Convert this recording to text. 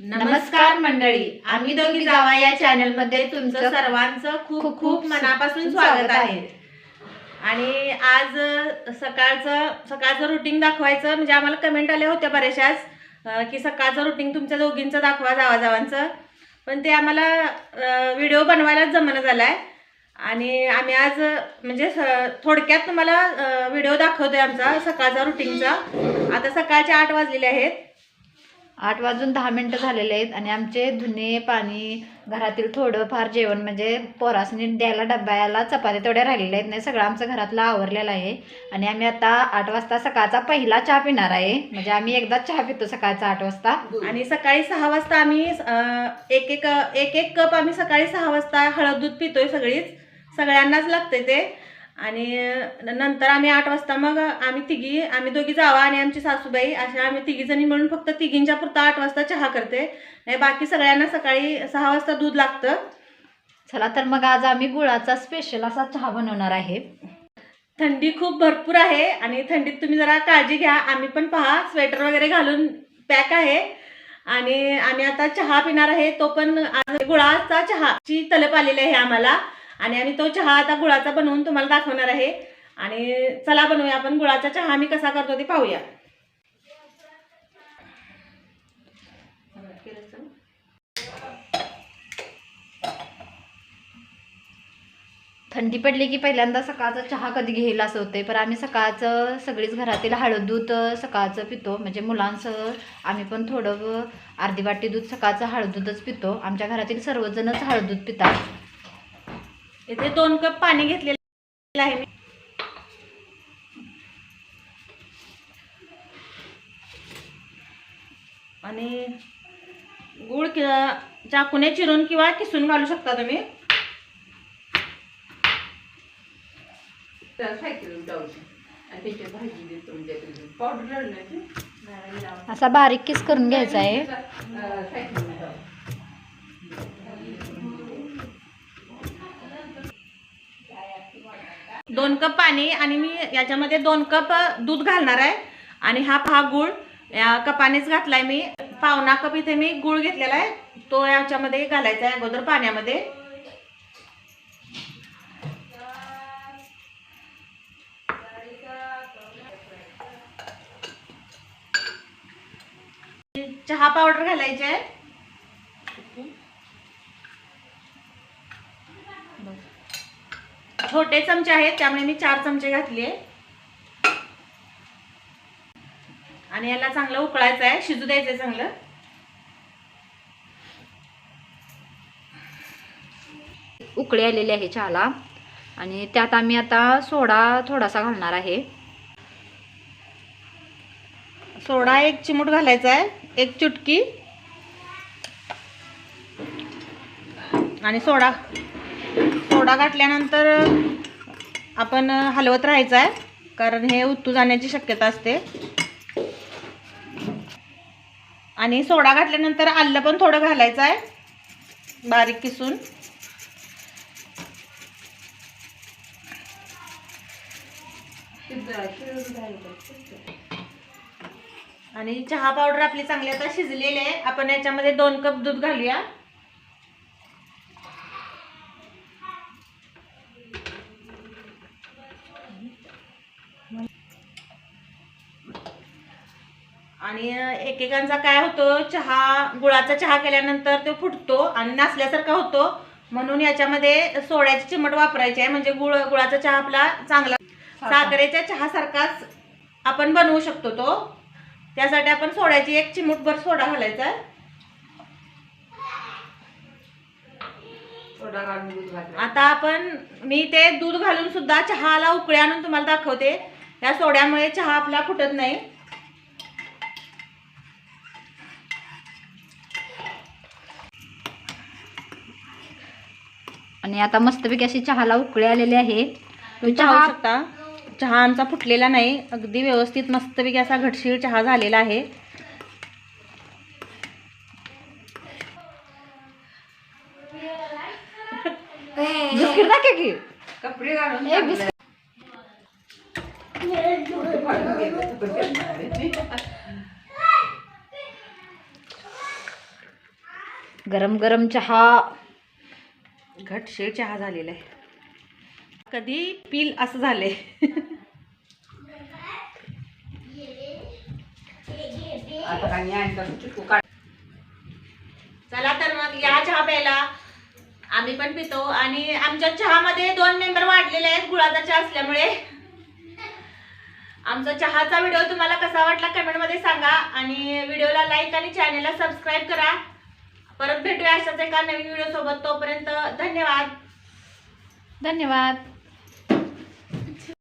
नमस्कार मंडळी. आम्ही दोघी जावा या चॅनलमध्ये तुमचं सर्वांचं खूप खूप मनापासून स्वागत आहे. आणि आज सकाळचं सकाळचं रुटीन दाखवायचं. म्हणजे आम्हाला कमेंट आल्या होत्या बऱ्याचशाच अ, की सकाळचं रुटीन तुमच्या दोघींचं दाखवा जावा जावांचं. पण ते आम्हाला व्हिडिओ बनवायलाच जमणं झालाय. आणि आम्ही आज म्हणजे थोडक्यात तुम्हाला व्हिडिओ दाखवतोय आमचा सकाळचा रुटीनचा आता सकाळचे आठ वाजलेले आहेत. आठ वाजून दहा मिनटं झालेले आहेत आणि आमचे धुणे पाणी घरातील थोडंफार जेवण म्हणजे पोरासनी द्यायला डब्याला चपात्या तेवढ्या राहिलेल्या आहेत. नाही सगळं आमचं घरातलं आवरलेलं आहे. आणि आम्ही आता आठ वाजता सकाळचा पहिला चहा पिणार आहे. म्हणजे आम्ही एकदा चहा पितो सकाळचा आठ वाजता. आणि सकाळी सहा वाजता आम्ही एक एक एक एक कप आम्ही सकाळी सहा वाजता हळद दूध पितोय सगळीच. सगळ्यांनाच लागते ते. आणि नंतर आम्ही आठ वाजता मग आम्ही तिघी आम्ही दोघी जावा आणि आमची सासूबाई अशा आम्ही तिघी जणी म्हणून फक्त तिघींच्या पुरता आठ वाजता चहा करते. नाही बाकी सगळ्यांना सकाळी सहा वाजता दूध लागतं. चला तर मग आज आम्ही गुळाचा स्पेशल असा चहा बनवणार आहे. थंडी खूप भरपूर आहे आणि थंडीत तुम्ही जरा काळजी घ्या. आम्ही पण पहा स्वेटर वगैरे घालून पॅक आहे. आणि आम्ही आता चहा पिणार आहे. तो पण गुळाचा चहाची तलप आलेली आहे आम्हाला. आणि आम्ही तो चहा आता गुळाचा बनवून तुम्हाला दाखवणार आहे. आणि चला बनवूया आपण गुळाचा चहा आम्ही कसा करतो ते पाहूया. थंडी पडली की पहिल्यांदा सकाळचा चहा कधी घेईल असं होते पण आम्ही सकाळचं सगळीच घरातील हळद दूध सकाळचं पितो. म्हणजे मुलांसह आम्ही पण थोडं अर्धी वाटी दूध सकाळचं हळद दूधच पितो. आमच्या घरातील सर्वजणच हळद दूध पितात. इथे दोन कप पाणी घेतलेलं आहे मी. आणि गुळ कि- चाकूने चिरून किंवा किसून घालू शकता तुम्ही. असा बारीक किस करून घ्यायचा आहे. दोन कप पाणी आणि मी याच्यामध्ये दोन कप दूध घालणार आहे. आणि हा पहा गुळ. या कपानेच घातलाय मी. पावना कप इथे मी गुळ घेतलेला आहे. तो याच्यामध्ये घालायचा आहे अगोदर पाण्यामध्ये. चहा पावडर घालायची आहे. छोटे चमचे आहेत त्यामुळे मी चार चमचे घातले आणि याला चांगलं उकळायचं आहे शिजू द्यायचं आहे चांगलं. उकळी आलेली आहे चहाला. आणि त्यात आम्ही आता सोडा थोडासा घालणार आहे. सोडा एक चिमूट घालायचा आहे एक चुटकी. आणि सोडा. सोडा घातल्यानंतर आपण हलवत राहायचं आहे कारण हे उत्तू जाण्याची शक्यता असते. आणि सोडा घातल्यानंतर आलं पण थोडं घालायचं आहे बारीक किसून. आणि चहा पावडर आपली चांगली आता शिजलेली आहे. आपण याच्यामध्ये दोन कप दूध घालूया. आणि एकेकांचा काय होतो चहा गुळाचा चहा केल्यानंतर तो फुटतो आणि नासल्यासारखा होतो. म्हणून याच्यामध्ये सोड्याची चिमट वापरायची आहे. म्हणजे गुळ गुळाचा चहा आपला चांगला साखरेच्या चहासारखाच आपण बनवू शकतो तो. त्यासाठी आपण सोड्याची एक चिमूटभर सोडा घालायचा. आता आपण मी ते दूध घालून सुद्धा चहाला उकळी आणून तुम्हाला दाखवते. या सोड्यामुळे चहा आपला फुटत नाही. आणि आता मस्तपैकी अशी चहाला उकळी आलेली आहे. तो तुम्ही चहा शकता. चहा आमचा फुटलेला नाही. अगदी व्यवस्थित मस्तपैकी असा घटशीळ चहा झालेला आहे. बिस्किट टाके की? कपडे घालून एक बिस्किट. गरम गरम चहा. घटशे चहा झालेला आहे. कधी पील असं झालंय. चला तर मग या चहा प्यायला. आम्ही पण पितो आणि आमच्या चहामध्ये दोन मेंबर वाढलेले आहेत गुळाचा चहा असल्यामुळे. आमचा चहाचा व्हिडिओ तुम्हाला कसा वाटला कमेंटमध्ये सांगा आणि व्हिडिओला लाईक आणि चॅनेलला सबस्क्राईब करा. परत भेटूया अशाच एका नवीन व्हिडिओ सोबत. तोपर्यंत धन्यवाद. धन्यवाद.